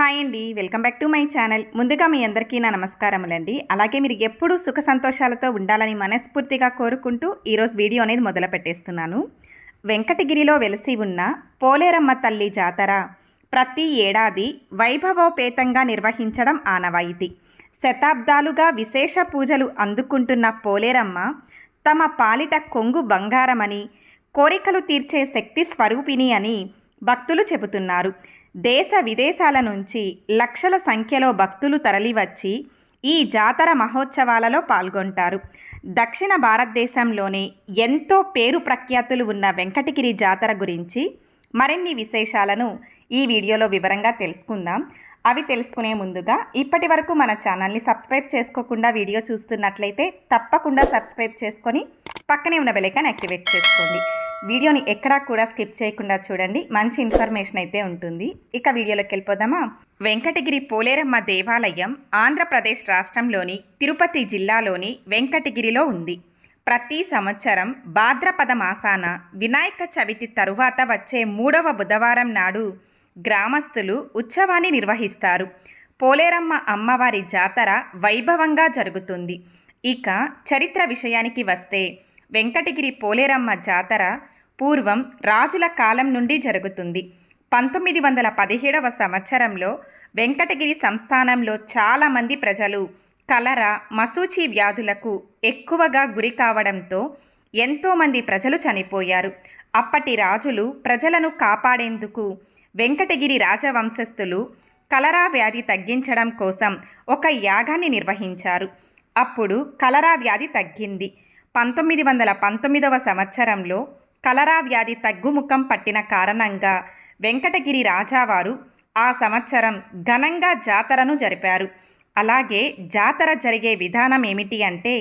Hi అండి. Welcome back to my channel. ముందుగా మీ అందరికీ నా నమస్కారములండి. అలాగే మీరు ఎప్పుడూ సుఖ సంతోషాలతో ఉండాలని మనస్ఫూర్తిగా కోరుకుంటూ ఈరోజు వీడియో అనేది మొదలు పెట్టేస్తున్నాను. వెంకటగిరిలో వెలసి ఉన్న పోలేరమ్మ తల్లి జాతర ప్రతి ఏడాది వైభవోపేతంగా నిర్వహించడం ఆనవాయితీ. శతాబ్దాలుగా విశేష పూజలు అందుకుంటున్న పోలేరమ్మ తమ పాలిట కొంగు బంగారమని కోరికలు తీర్చే శక్తి స్వరూపిణి అని భక్తులు చెబుతున్నారు. దేశ విదేశాల నుంచి లక్షల సంఖ్యలో భక్తులు తరలివచ్చి ఈ జాతర మహోత్సవాలలో పాల్గొంటారు. దక్షిణ భారతదేశంలోనే ఎంతో పేరు ప్రఖ్యాతులు ఉన్న వెంకటగిరి జాతర గురించి మరిన్ని విశేషాలను ఈ వీడియోలో వివరంగా తెలుసుకుందాం. అవి తెలుసుకునే ముందుగా ఇప్పటి వరకు మన ఛానల్ని సబ్స్క్రైబ్ చేసుకోకుండా వీడియో చూస్తున్నట్లయితే తప్పకుండా సబ్స్క్రైబ్ చేసుకొని పక్కనే ఉన్న బెలైకాన్ యాక్టివేట్ చేసుకోండి. వీడియోని ఎక్కడా కూడా స్కిప్ చేయకుండా చూడండి. మంచి ఇన్ఫర్మేషన్ అయితే ఉంటుంది. ఇక వీడియోలోకి వెళ్ళిపోదామా? వెంకటగిరి పోలేరమ్మ దేవాలయం ఆంధ్రప్రదేశ్ రాష్ట్రంలోని తిరుపతి జిల్లాలోని వెంకటగిరిలో ఉంది. ప్రతి సంవత్సరం భాద్రపద మాసాన వినాయక చవితి తరువాత వచ్చే మూడవ బుధవారం నాడు గ్రామస్తులు ఉత్సవాన్ని నిర్వహిస్తారు. పోలేరమ్మ అమ్మవారి జాతర వైభవంగా జరుగుతుంది. ఇక చరిత్ర విషయానికి వస్తే వెంకటగిరి పోలేరమ్మ జాతర పూర్వం రాజుల కాలం నుండి జరుగుతుంది. పంతొమ్మిది వందల పదిహేడవ సంవత్సరంలో వెంకటగిరి సంస్థానంలో చాలామంది ప్రజలు కలర మసూచి వ్యాధులకు ఎక్కువగా గురి కావడంతో ఎంతోమంది ప్రజలు చనిపోయారు. అప్పటి రాజులు ప్రజలను కాపాడేందుకు వెంకటగిరి రాజవంశస్థులు కలరా వ్యాధి తగ్గించడం కోసం ఒక యాగాన్ని నిర్వహించారు. అప్పుడు కలరా వ్యాధి తగ్గింది. పంతొమ్మిది వందల పంతొమ్మిదవ సంవత్సరంలో కలరా వ్యాధి తగ్గుముఖం పట్టిన కారణంగా వెంకటగిరి రాజావారు ఆ సంవత్సరం ఘనంగా జాతరను జరిపారు. అలాగే జాతర జరిగే విధానం ఏమిటి అంటే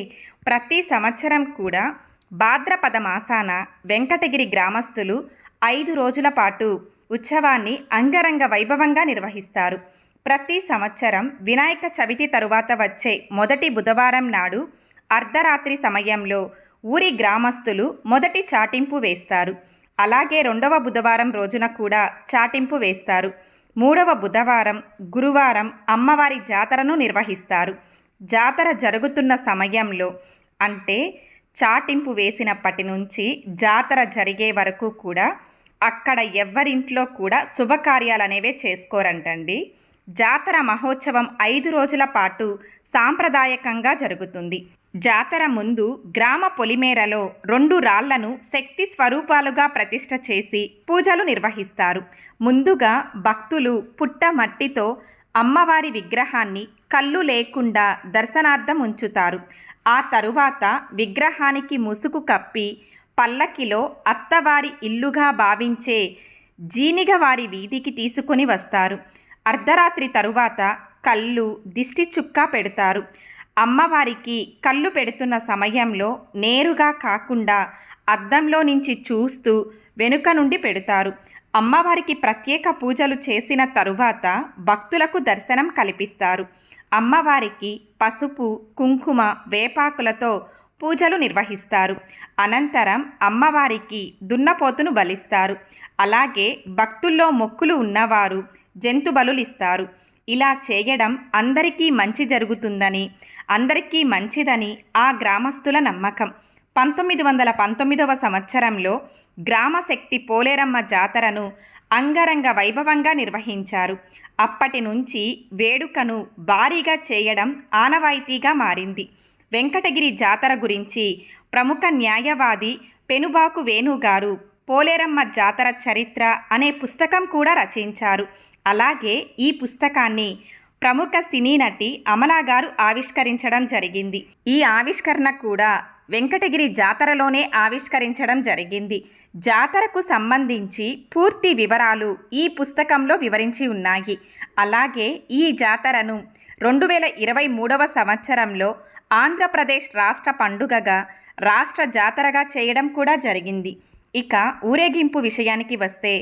ప్రతి సంవత్సరం కూడా భాద్రపద మాసాన వెంకటగిరి గ్రామస్తులు ఐదు రోజుల పాటు ఉత్సవాన్ని అంగరంగ వైభవంగా నిర్వహిస్తారు. ప్రతి సంవత్సరం వినాయక చవితి తరువాత వచ్చే మొదటి బుధవారం నాడు అర్ధరాత్రి సమయంలో ఊరి గ్రామస్తులు మొదటి చాటింపు వేస్తారు. అలాగే రెండవ బుధవారం రోజున కూడా చాటింపు వేస్తారు. మూడవ బుధవారం గురువారం అమ్మవారి జాతరను నిర్వహిస్తారు. జాతర జరుగుతున్న సమయంలో అంటే చాటింపు వేసినప్పటి నుంచి జాతర జరిగే వరకు కూడా అక్కడ ఎవ్వరింట్లో కూడా శుభకార్యాలనేవే చేసుకోరంటండి. జాతర మహోత్సవం ఐదు రోజుల పాటు సాంప్రదాయకంగా జరుగుతుంది. జాతర ముందు గ్రామ పొలిమేరలో రెండు రాళ్ళను శక్తి స్వరూపాలుగా ప్రతిష్ట చేసి పూజలు నిర్వహిస్తారు. ముందుగా భక్తులు పుట్ట మట్టితో అమ్మవారి విగ్రహాన్ని కళ్ళు లేకుండా దర్శనార్థం ఉంచుతారు. ఆ తరువాత విగ్రహానికి ముసుగు కప్పి పల్లకిలో అత్తవారి ఇల్లుగా భావించే జీనిగవారి వీధికి తీసుకుని వస్తారు. అర్ధరాత్రి తరువాత కళ్ళు దిష్టి చుక్క పెడతారు. అమ్మవారికి కళ్ళు పెడుతున్న సమయంలో నేరుగా కాకుండా అద్దంలో నుంచి చూస్తూ వెనుక నుండి పెడతారు. అమ్మవారికి ప్రత్యేక పూజలు చేసిన తరువాత భక్తులకు దర్శనం కల్పిస్తారు. అమ్మవారికి పసుపు కుంకుమ వేపాకులతో పూజలు నిర్వహిస్తారు. అనంతరం అమ్మవారికి దున్నపోతును బలిస్తారు. అలాగే భక్తుల్లో మొక్కులు ఉన్నవారు జంతు బలులిస్తారు ఇలా చేయడం అందరికీ మంచి జరుగుతుందని అందరికీ మంచిదని ఆ గ్రామస్తుల నమ్మకం. పంతొమ్మిది వందల పంతొమ్మిదవ సంవత్సరంలో గ్రామశక్తి పోలేరమ్మ జాతరను అంగరంగ వైభవంగా నిర్వహించారు. అప్పటి నుంచి వేడుకను భారీగా చేయడం ఆనవాయితీగా మారింది. వెంకటగిరి జాతర గురించి ప్రముఖ న్యాయవాది పెనుబాకు వేణుగారు పోలేరమ్మ జాతర చరిత్ర అనే పుస్తకం కూడా రచించారు. అలాగే ఈ పుస్తకాన్ని ప్రముఖ సినీ నటి అమలా గారు ఆవిష్కరించడం జరిగింది. ఈ ఆవిష్కరణ కూడా వెంకటగిరి జాతరలోనే ఆవిష్కరించడం జరిగింది. జాతరకు సంబంధించి పూర్తి వివరాలు ఈ పుస్తకంలో వివరించి ఉన్నాయి. అలాగే ఈ జాతరను రెండు వేల ఇరవై మూడవ సంవత్సరంలో ఆంధ్రప్రదేశ్ రాష్ట్ర పండుగగా రాష్ట్ర జాతరగా చేయడం కూడా జరిగింది. ఇక ఊరేగింపు విషయానికి వస్తే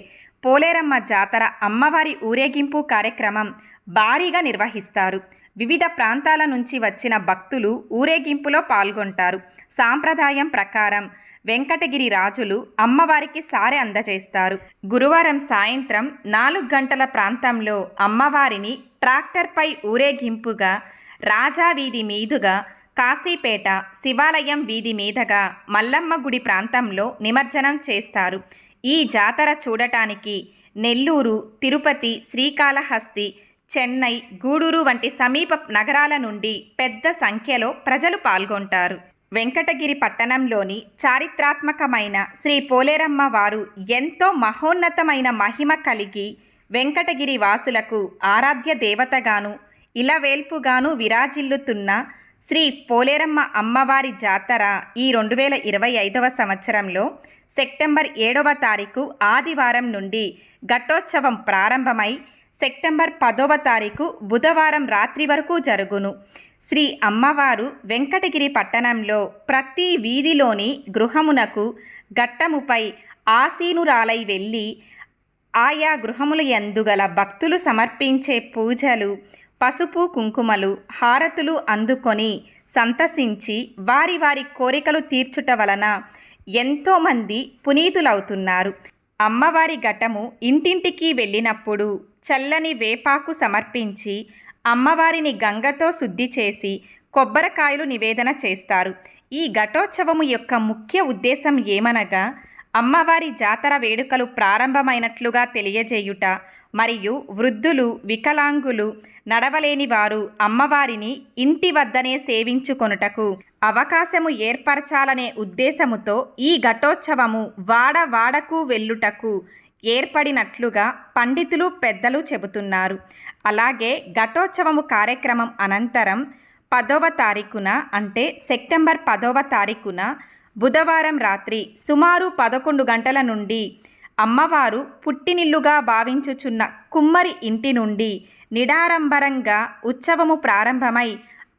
పోలేరమ్మ జాతర అమ్మవారి ఊరేగింపు కార్యక్రమం భారీగా నిర్వహిస్తారు. వివిధ ప్రాంతాల నుంచి వచ్చిన భక్తులు ఊరేగింపులో పాల్గొంటారు. సాంప్రదాయం ప్రకారం వెంకటగిరి రాజులు అమ్మవారికి సారె అందజేస్తారు. గురువారం సాయంత్రం నాలుగు గంటల ప్రాంతంలో అమ్మవారిని ట్రాక్టర్పై ఊరేగింపుగా రాజా వీధి మీదుగా కాశీపేట శివాలయం వీధి మీదుగా మల్లమ్మ గుడి ప్రాంతంలో నిమజ్జనం చేస్తారు. ఈ జాతర చూడటానికి నెల్లూరు తిరుపతి శ్రీకాళహస్తి చెన్నై గూడూరు వంటి సమీప నగరాల నుండి పెద్ద సంఖ్యలో ప్రజలు పాల్గొంటారు. వెంకటగిరి పట్టణంలోని చారిత్రాత్మకమైన శ్రీ పోలేరమ్మ వారు ఎంతో మహోన్నతమైన మహిమ కలిగి వెంకటగిరి వాసులకు ఆరాధ్య దేవతగాను ఇలవేల్పుగాను విరాజిల్లుతున్న శ్రీ పోలేరమ్మ అమ్మవారి జాతర ఈ రెండు వేల ఇరవై ఐదవ సంవత్సరంలో సెప్టెంబర్ ఏడవ తారీఖు ఆదివారం నుండి ఘట్టోత్సవం ప్రారంభమై సెప్టెంబర్ పదవ తారీఖు బుధవారం రాత్రి వరకు జరుగును. శ్రీ అమ్మవారు వెంకటగిరి పట్టణంలో ప్రతి వీధిలోని గృహమునకు ఘట్టముపై ఆసీనురాలై వెళ్ళి ఆయా గృహములు ఎందుగల భక్తులు సమర్పించే పూజలు పసుపు కుంకుమలు హారతులు అందుకొని సంతసించి వారి వారి కోరికలు తీర్చుట వలన ఎంతోమంది పునీతులవుతున్నారు. అమ్మవారి ఘటము ఇంటింటికి వెళ్ళినప్పుడు చల్లని వేపాకు సమర్పించి అమ్మవారిని గంగతో శుద్ధి చేసి కొబ్బరికాయలు నివేదన చేస్తారు. ఈ ఘటోత్సవము యొక్క ముఖ్య ఉద్దేశం ఏమనగా అమ్మవారి జాతర వేడుకలు ప్రారంభమైనట్లుగా తెలియజేయుట మరియు వృద్ధులు వికలాంగులు నడవలేని వారు అమ్మవారిని ఇంటి వద్దనే సేవించుకొనుటకు అవకాశము ఏర్పరచాలనే ఉద్దేశముతో ఈ ఘటోత్సవము వాడ వాడకు వెళ్ళుటకు ఏర్పడినట్లుగా పండితులు పెద్దలు చెబుతున్నారు. అలాగే ఘటోత్సవము కార్యక్రమం అనంతరం పదవ తారీఖున అంటే సెప్టెంబర్ పదవ తారీఖున బుధవారం రాత్రి సుమారు పదకొండు గంటల నుండి అమ్మవారు పుట్టినిల్లుగా భావించుచున్న కుమ్మరి ఇంటి నుండి నిడారంబరంగా ఉత్సవము ప్రారంభమై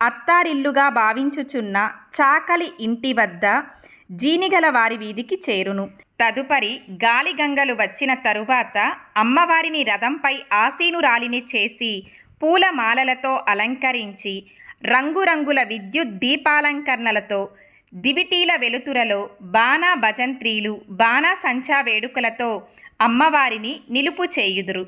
అత్తారిల్లుగా భావించుచున్న చాకలి ఇంటి వద్ద జీనిగల వారి వీధికి చేరును. తదుపరి గాలిగంగలు వచ్చిన తరువాత అమ్మవారిని రథంపై ఆసీనురాలిని చేసి పూలమాలలతో అలంకరించి రంగురంగుల విద్యుత్ దీపాలంకరణలతో దివిటీల వెలుతురలో బాణా భజంత్రీలు బాణా సంచా వేడుకలతో అమ్మవారిని నిలుపు చేయుదురు.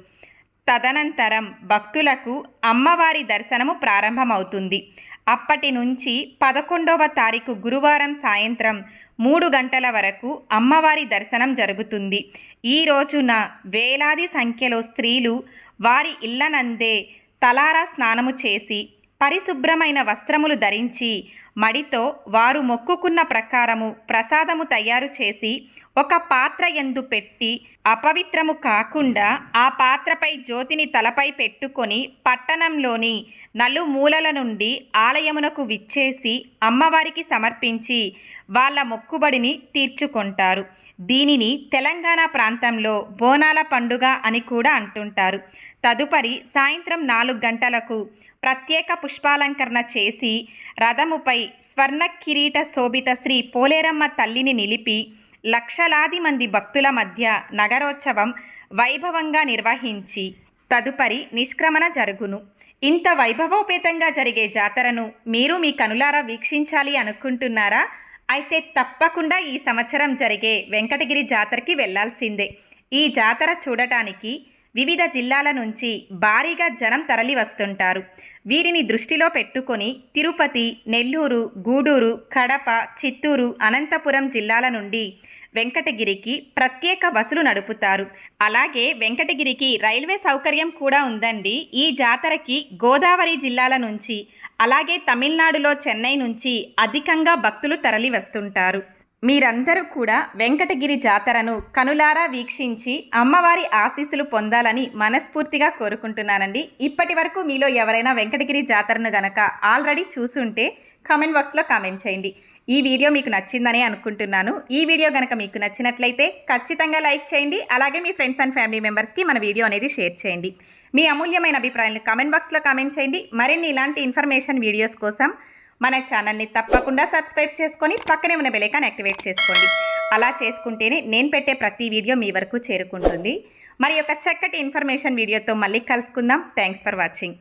తదనంతరం భక్తులకు అమ్మవారి దర్శనము ప్రారంభమవుతుంది. అప్పటి నుంచి పదకొండవ తారీఖు గురువారం సాయంత్రం మూడు గంటల వరకు అమ్మవారి దర్శనం జరుగుతుంది. ఈ రోజున వేలాది సంఖ్యలో స్త్రీలు వారి ఇళ్ళనందే తలారా స్నానము చేసి పరిశుభ్రమైన వస్త్రములు ధరించి మడితో వారు మొక్కుకున్న ప్రకారము ప్రసాదము తయారు చేసి ఒక పాత్ర ఎందు పెట్టి అపవిత్రము కాకుండా ఆ పాత్రపై జ్యోతిని తలపై పెట్టుకొని పట్టణంలోని నలుమూలల నుండి ఆలయమునకు విచ్చేసి అమ్మవారికి సమర్పించి వాళ్ళ మొక్కుబడిని తీర్చుకుంటారు. దీనిని తెలంగాణ ప్రాంతంలో బోనాల పండుగ అని కూడా అంటుంటారు. తదుపరి సాయంత్రం నాలుగు గంటలకు ప్రత్యేక పుష్పాలంకరణ చేసి రథముపై స్వర్ణ కిరీట శోభిత శ్రీ పోలేరమ్మ తల్లిని నిలిపి లక్షలాది మంది భక్తుల మధ్య నగరోత్సవం వైభవంగా నిర్వహించి తదుపరి నిష్క్రమణ జరుగును. ఇంత వైభవోపేతంగా జరిగే జాతరను మీరు మీ కనులారా వీక్షించాలి అనుకుంటున్నారా? అయితే తప్పకుండా ఈ సంవత్సరం జరిగే వెంకటగిరి జాతరకి వెళ్ళాల్సిందే ఈ జాతర చూడటానికి వివిధ జిల్లాల నుంచి భారీగా జనం తరలి వస్తుంటారు. వీరిని దృష్టిలో పెట్టుకొని తిరుపతి నెల్లూరు గూడూరు కడప చిత్తూరు అనంతపురం జిల్లాల నుండి వెంకటగిరికి ప్రత్యేక బస్సులు నడుపుతారు. అలాగే వెంకటగిరికి రైల్వే సౌకర్యం కూడా ఉందండి. ఈ జాతరకి గోదావరి జిల్లాల నుంచి అలాగే తమిళనాడులో చెన్నై నుంచి అధికంగా భక్తులు తరలి వస్తుంటారు. మీరందరూ కూడా వెంకటగిరి జాతరను కనులారా వీక్షించి అమ్మవారి ఆశీస్సులు పొందాలని మనస్ఫూర్తిగా కోరుకుంటున్నానండి. ఇప్పటి వరకు మీలో ఎవరైనా వెంకటగిరి జాతరను గనక ఆల్రెడీ చూసుంటే కామెంట్ బాక్స్లో కామెంట్ చేయండి. ఈ వీడియో మీకు నచ్చిందని అనుకుంటున్నాను. ఈ వీడియో కనుక మీకు నచ్చినట్లయితే ఖచ్చితంగా లైక్ చేయండి. అలాగే మీ ఫ్రెండ్స్ అండ్ ఫ్యామిలీ మెంబర్స్కి మన వీడియో అనేది షేర్ చేయండి. మీ అమూల్యమైన అభిప్రాయాలను కామెంట్ బాక్స్లో కామెంట్ చేయండి. మరిన్ని ఇలాంటి ఇన్ఫర్మేషన్ వీడియోస్ కోసం మన ఛానల్ని తప్పకుండా సబ్స్క్రైబ్ చేసుకొని పక్కనే ఉన్న బెలైకాన్ యాక్టివేట్ చేసుకోండి. అలా చేసుకుంటేనే నేను పెట్టే ప్రతి వీడియో మీ వరకు చేరుకుంటుంది. మరి ఒక చక్కటి ఇన్ఫర్మేషన్ వీడియోతో మళ్ళీ కలుసుకుందాం. Thanks for watching